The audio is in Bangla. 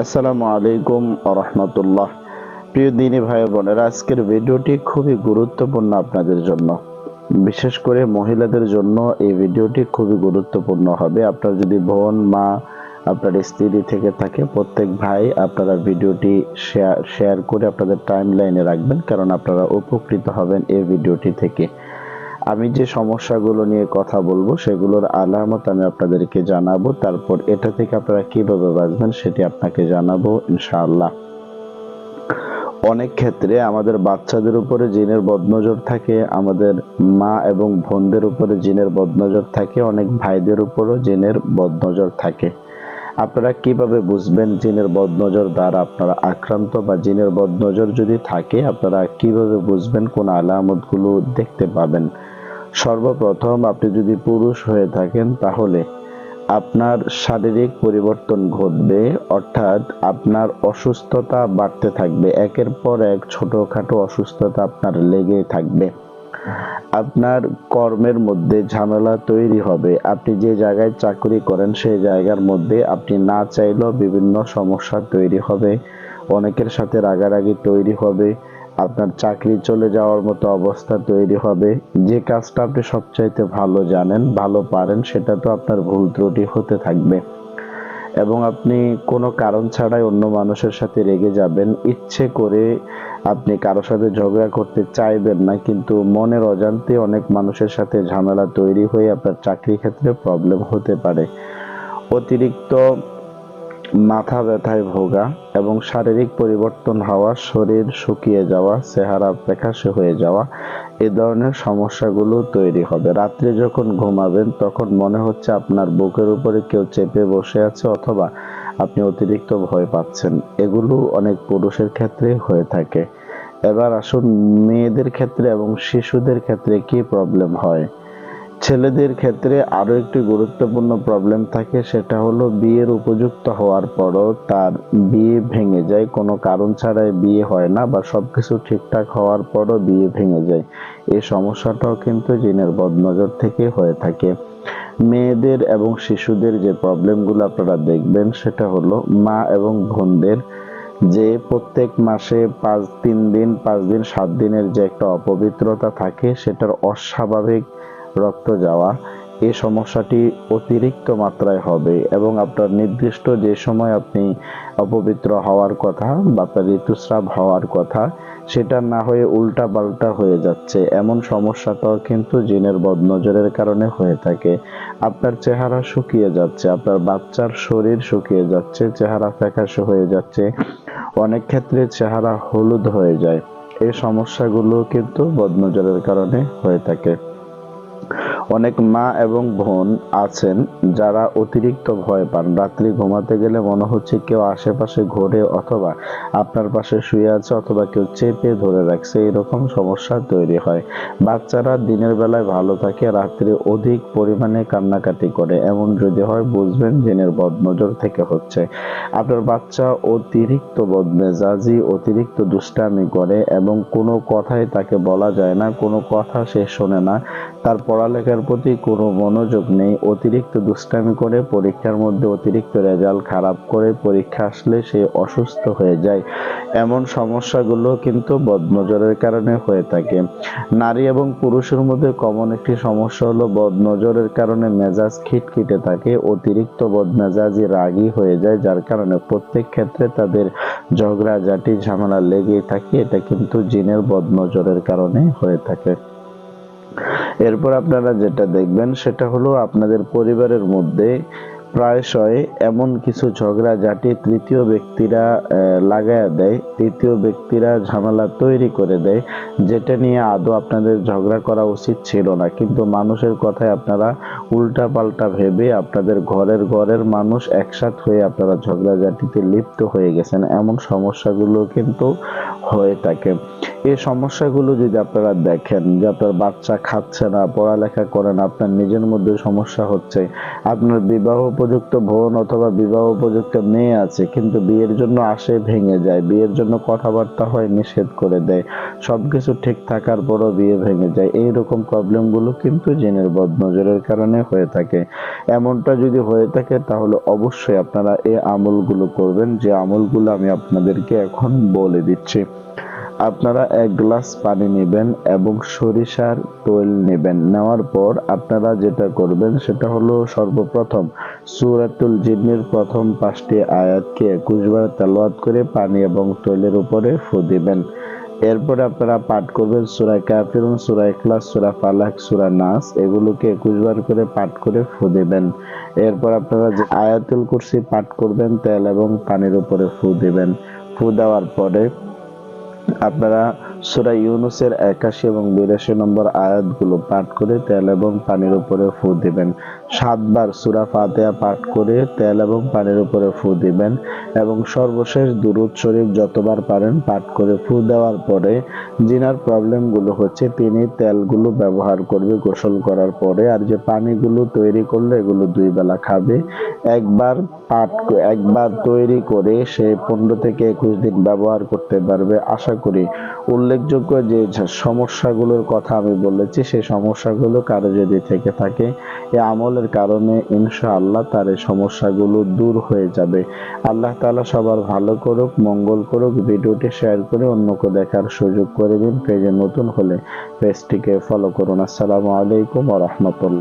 আসসালামু আলাইকুম রহমতুল্লাহ। প্রিয় দিনী ভাই বোনেরা, আজকের ভিডিওটি খুবই গুরুত্বপূর্ণ আপনাদের জন্য। বিশেষ করে মহিলাদের জন্য এই ভিডিওটি খুবই গুরুত্বপূর্ণ হবে। আপনার যদি বোন, মা, আপনার স্ত্রী থেকে থাকে, প্রত্যেক ভাই আপনারা ভিডিওটি শেয়ার শেয়ার করে আপনাদের টাইম লাইনে রাখবেন, কারণ আপনারা উপকৃত হবেন এই ভিডিওটি থেকে। আমি যে সমস্যাগুলো নিয়ে কথা বলব, সেগুলোর আলামত আমি আপনাদেরকে জানাব। তারপর এটা থেকে আপনারা কীভাবে বাঁচবেন সেটি আপনাকে জানাব, ইনশাআল্লাহ। অনেক ক্ষেত্রে আমাদের বাচ্চাদের উপরে জিনের বদনজর থাকে, আমাদের মা এবং বোনদের উপরে জিনের বদনজর থাকে, অনেক ভাইদের উপরও জিনের বদনজর থাকে। আপনারা কীভাবে বুঝবেন জিনের বদনজর দ্বারা আপনারা আক্রান্ত বা জিনের বদনজর যদি থাকে, আপনারা কীভাবে বুঝবেন, কোন আলামতগুলো দেখতে পাবেন? সর্বপ্রথম আপনি যদি পুরুষ হয়ে থাকেন, তাহলে আপনার শারীরিক পরিবর্তন ঘটবে, অর্থাৎ আপনার অসুস্থতা বাড়তে থাকবে। একের পর এক ছোটখাটো অসুস্থতা আপনার লেগে থাকবে। আপনার কর্মের মধ্যে ঝামেলা তৈরি হবে। আপনি যে জায়গায় চাকরি করেন, সেই জায়গার মধ্যে আপনি না চাইলেও বিভিন্ন সমস্যা তৈরি হবে। অনেকের সাথে রাগারাগি তৈরি হবে। আপনার চাকরি চলে যাওয়ার মতো অবস্থা তৈরি হবে। যে কাজটা আপনি সবচাইতে ভালো জানেন, ভালো পারেন, সেটা তো আপনার ভুল ত্রুটি হতে থাকবে। এবং আপনি কোনো কারণ ছাড়াই অন্য মানুষের সাথে রেগে যাবেন। ইচ্ছে করে আপনি কারোর সাথে ঝগড়া করতে চাইবেন না, কিন্তু মনের অজান্তে অনেক মানুষের সাথে ঝামেলা তৈরি হয়ে আপনার চাকরি ক্ষেত্রে প্রবলেম হতে পারে। অতিরিক্ত মাথা ব্যথায় ভোগা এবং শারীরিক পরিবর্তন হওয়া, শরীর শুকিয়ে যাওয়া, চেহারা ফ্যাকাশে হয়ে যাওয়া, এ ধরনের সমস্যাগুলো তৈরি হবে। রাত্রে যখন ঘুমাবেন, তখন মনে হচ্ছে আপনার বুকের উপরে কেউ চেপে বসে আছে অথবা আপনি অতিরিক্ত ভয় পাচ্ছেন। এগুলো অনেক পুরুষের ক্ষেত্রে হয়ে থাকে। এবার আসুন, মেয়েদের ক্ষেত্রে এবং শিশুদের ক্ষেত্রে কি প্রবলেম হয়? ছেলেদের ক্ষেত্রে আরও একটি গুরুত্বপূর্ণ প্রবলেম থাকে, সেটা হলো বিয়ের উপযুক্ত হওয়ার পরও তার বিয়ে ভেঙে যায়। কোনো কারণ ছাড়াই বিয়ে হয় না বা সবকিছু ঠিকঠাক হওয়ার পরও বিয়ে ভেঙে যায়। এই সমস্যাটাও কিন্তু জিনের বদনজর থেকে হয়ে থাকে। মেয়েদের এবং শিশুদের যে প্রবলেমগুলো আপনারা দেখবেন, সেটা হলো মা এবং বোনদের যে প্রত্যেক মাসে পাঁচ তিন দিন, পাঁচ দিন, সাত দিনের যে একটা অপবিত্রতা থাকে, সেটার অস্বাভাবিক রক্ত যাওয়া এই সমস্যাটি অতিরিক্ত মাত্রায় হবে এবং আপনার নির্দিষ্ট যে সময় আপনি অপবিত্র হওয়ার কথা বা আপনার ঋতুস্রাব হওয়ার কথা, সেটা না হয়ে উল্টা পাল্টা হয়ে যাচ্ছে। এমন সমস্যাটাও কিন্তু জিনের বদনজরের কারণে হয়ে থাকে। আপনার চেহারা শুকিয়ে যাচ্ছে, আপনার বাচ্চার শরীর শুকিয়ে যাচ্ছে, চেহারা ফ্যাকাশে হয়ে যাচ্ছে, অনেক ক্ষেত্রে চেহারা হলুদ হয়ে যায়। এই সমস্যাগুলো কিন্তু বদনজরের কারণে হয়ে থাকে। অনেক মা এবং বোন আছেন যারা অতিরিক্ত ভয় পান। রাত্রি ঘুমাতে গেলে মনে হচ্ছে কেউ আশেপাশে ঘোরে অথবা আপনার পাশে শুয়ে আছে অথবা কেউ চেপে ধরে রাখছে। এরকম সমস্যা তৈরি হয়। বাচ্চারা দিনের বেলায় ভালো থাকে, রাত্রে অধিক পরিমাণে কান্নাকাটি করে। এমন যদি হয় বুঝবেন দিনের বদনজর থেকে হচ্ছে। আপনার বাচ্চা অতিরিক্ত বদমেজাজি, অতিরিক্ত দুষ্টামি করে এবং কোনো কথাই তাকে বলা যায় না, কোনো কথা সে শোনে না। তার পড়ালেখার প্রতি কোনো মনোযোগ নেই, অতিরিক্ত দুষ্টামি করে পরীক্ষার মধ্যে অতিরিক্ত রেজাল্ট খারাপ করে পরীক্ষা আসলে সে অসুস্থ হয়ে যায়। এমন সমস্যাগুলো কিন্তু বদনজরের কারণে হয়ে থাকে। নারী এবং পুরুষের মধ্যে কমন একটি সমস্যা হলো বদনজরের কারণে মেজাজ খিটখিটে থাকে, অতিরিক্ত বদমেজাজি রাগী হয়ে যায়, যার কারণে প্রত্যেক ক্ষেত্রে তাদের ঝগড়া জাটি ঝামেলা লেগেই থাকে। এটা কিন্তু জিনের বদনজরের কারণে হয়ে থাকে। এরপর আপনারা যেটা দেখবেন, সেটা হলো আপনাদের পরিবারের মধ্যে প্রায়শই এমন কিছু ঝগড়া জাটি তৃতীয় ব্যক্তিরা লাগায়া দেয়, তৃতীয় ব্যক্তিরা ঝামেলা তৈরি করে দেয়, যেটা নিয়ে আদৌ আপনাদের ঝগড়া করা উচিত ছিল না। কিন্তু মানুষের কথায় আপনারা উল্টা পাল্টা ভেবে আপনাদের ঘরের ঘরের মানুষ একসাথ হয়ে আপনারা ঝগড়া জাটিতে লিপ্ত হয়ে গেছেন। এমন সমস্যাগুলো কিন্তু হয়ে থাকে। এই সমস্যাগুলো যদি আপনারা দেখেন যে আপনার বাচ্চা খাচ্ছে না, পড়ালেখা করে না, আপনার নিজের মধ্যে সমস্যা হচ্ছে, আপনার বিবাহ উপযুক্ত বোন অথবা বিবাহ উপযুক্ত মেয়ে আছে, কিন্তু বিয়ের জন্য আসে ভেঙে যায়, বিয়ের জন্য কথাবার্তা হয়, নিষেধ করে দেয়, সবকিছু ঠিক থাকার পরও বিয়ে ভেঙে যায় এই রকম প্রবলেমগুলো কিন্তু জিনের বদনজরের কারণে হয়ে থাকে। এমনটা যদি হয়ে থাকে, তাহলে অবশ্যই আপনারা এই আমলগুলো করবেন, যে আমলগুলো আমি আপনাদেরকে এখন বলে দিচ্ছি। আপনারা এক গ্লাস পানি নেবেন এবং সরিষার তৈল নেবেন। নেওয়ার পর আপনারা যেটা করবেন সেটা হলো সর্বপ্রথম সুরাতুল জিন্নের প্রথম পাঁচটি আয়াতকে একুশবার তেলাওয়াত করে পানি এবং তৈলের উপরে ফু দিবেন। এরপরে আপনারা পাঠ করবেন সূরা কাফিরুন সূরা ইখলাস, সূরা ফালাক, সুরা নাস, এগুলোকে একুশবার করে পাঠ করে ফু দিবেন। এরপর আপনারা যে আয়াতুল কুরসি পাঠ করবেন, তেল এবং পানির উপরে ফু দিবেন। ফু দেওয়ার পরে আপনারা সূরা ইউনুসের একাশি এবং বিরাশি নম্বর আয়াতগুলো পাঠ করে তেল এবং পানির উপরে ফু দিবেন। সাতবার সূরা ফাতিহা পাঠ করে তেল এবং পানির উপরে ফু দিবেন এবং সর্বশেষ দুরুদ শরীফ যতবার পারেন পাঠ করে ফু দেওয়ার পরে জিনার প্রবলেমগুলো হচ্ছে তিনি তেলগুলো ব্যবহার করবে গোসল করার পরে আর যে পানিগুলো তৈরি করলে এগুলো দুই বেলা খাবে। একবার পাঠ একবার তৈরি করে সে পনেরো থেকে একুশ দিন ব্যবহার করতে পারবে। আশা করি উল্লেখযোগ্য যে সমস্যাগুলোর কথা আমি বলেছি, সেই সমস্যাগুলো কারও যদি থেকে থাকে এই আমলের কারণে ইনশাআল্লাহ তার এই সমস্যাগুলো দূর হয়ে যাবে। আল্লাহ তালা সবার ভালো করুক, মঙ্গল করুক, ভিডিওটি শেয়ার করে অন্যকে দেখার সুযোগ করে দিন, পেজে নতুন হলে পেজটিকে ফলো করুন। আসসালামু আলাইকুম আ রাহমাতুল্লাহ।